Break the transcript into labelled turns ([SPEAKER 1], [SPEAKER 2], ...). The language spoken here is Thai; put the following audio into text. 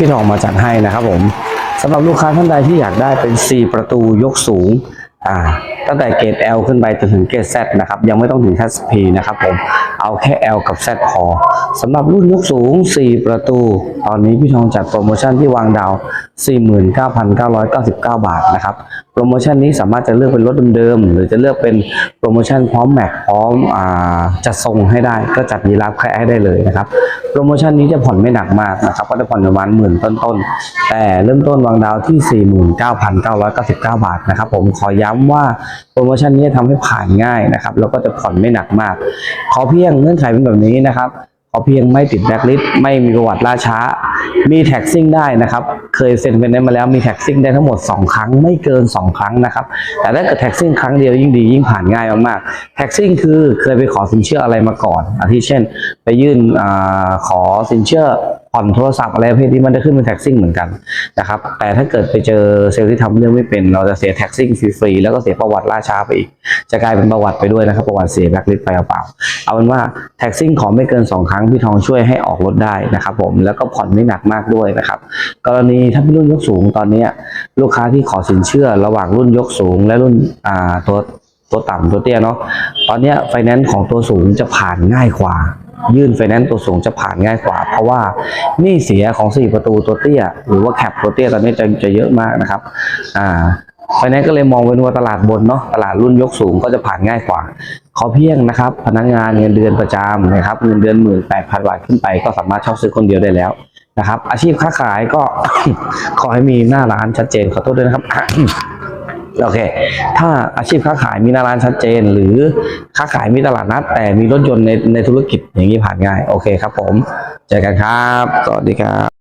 [SPEAKER 1] พี่ทองมาจัดให้นะครับผมสำหรับลูกค้าท่านใดที่อยากได้เป็น 4 ประตูยกสูงอ่าตั้งแต่เกรด L ขึ้นไปจนถึงเกรด Z นะครับ ยังไม่ต้องถึง SP นะครับผม เอาแค่ L กับ Z พอสำหรับรุ่นยกสูง 4 ประตู ตอนนี้พี่ทองจัดโปรโมชั่นที่วางดาว 49,999 บาทนะครับ รโมชั่นนี้สามารถจะเลือกเป็นรถเดิมๆหรือจะเลือกเป็นโปรโมชั่นพร้อมแม็กพร้อมอจัดส่งให้ได้ก็จัดยีราฟแค่ให้ได้เลยนะครับโปรโมชั่นนี้จะผ่อนไม่หนักมากนะครับก็จะผ่อนประมาณหมื่นต้นๆแต่เริ่มต้นวางดาวที่ 49,999 บาทนะครับผมขอย้ำว่าโปรโมชั่นนี้ทำให้ผ่านง่ายนะครับแล้วก็จะผ่อนไม่หนักมาก ขอเพียงเงื่อนไขเป็นแบบนี้นะครับ ขอเพียงไม่ติดแบ็กลิสไม่มีประวัติล่าช้า มีแท็กซิ่งได้นะครับ เคยเซ็นเป็นได้มาแล้วมีแท็กซิ่งได้ทั้งหมด 2 ครั้งไม่เกิน 2 ครั้งนะครับ แต่ถ้าเกิดแท็กซิ่งครั้งเดียวยิ่งดียิ่งผ่านง่ายมากๆแท็กซิ่งคือเคยไปขอสินเชื่ออะไรมาก่อนอาทิเช่น ไปยื่นอขอสินเชื่อ ผ่อนโทรศัพท์อะไรประเภทนี้มันจะขึ้นเป็นแท็กซิ่งเหมือนกันนะครับ แต่ถ้าเกิดไปเจอเซลล์ที่ทำเรื่องไม่เป็น เราจะเสียแท็กซิ่งฟรีๆแล้วก็เสียประวัติล่าช้าไปอีก จะกลายเป็นประวัติไปด้วยนะครับ ประวัติเสียแบล็คลิสไปเปล่าเอาเป็นว่าแท็กซิ่งขอไม่เกิน 2 ครั้งพี่ทองช่วยให้ออกรถได้นะครับ ผมแล้วก็ผ่อนไม่หนักมากด้วยนะครับ กรณีถ้าเป็นรุ่นยกสูงตอนนี้ลูกค้าที่ขอสินเชื่อระหว่างรุ่นยกสูง และรุ่นอ่าตัวตัวต่ำตัวเตี้ยเนาะตอนนี้ไฟแนนซ์ของตัวสูงจะผ่านง่ายกว่า ยื่นไฟแนนซ์ตัวสูงจะผ่านง่ายกว่า เพราะว่าหนี้เสียของ 4 ประตูตัวเตี้ย หรือว่าแคปตัวเตี้ยตอนนี้จะจะเยอะมากนะครับอ่าไฟแนนซ์ก็เลยมองเป็นว่าตลาดบนเนาะตลาดรุ่นยกสูงก็จะผ่านง่ายกว่าขอเพียงนะครับ พนักงานเงินเดือนประจำนะครับเงินเดือนหมื่นแปดพันบาทขึ้นไปก็สามารถเช่าซื้อคนเดียวได้แล้วนะครับ อาชีพค้าขายก็ ขอให้มีหน้าร้านชัดเจนขอโทษด้วยนะครับ โอเค ถ้าอาชีพค้าขายมีหน้าร้านชัดเจน หรือค้าขายมีตลาดนัด แต่มีรถยนต์ในในธุรกิจอย่างนี้ผ่านง่าย โอเคครับผม เจอกันครับ สวัสดีครับ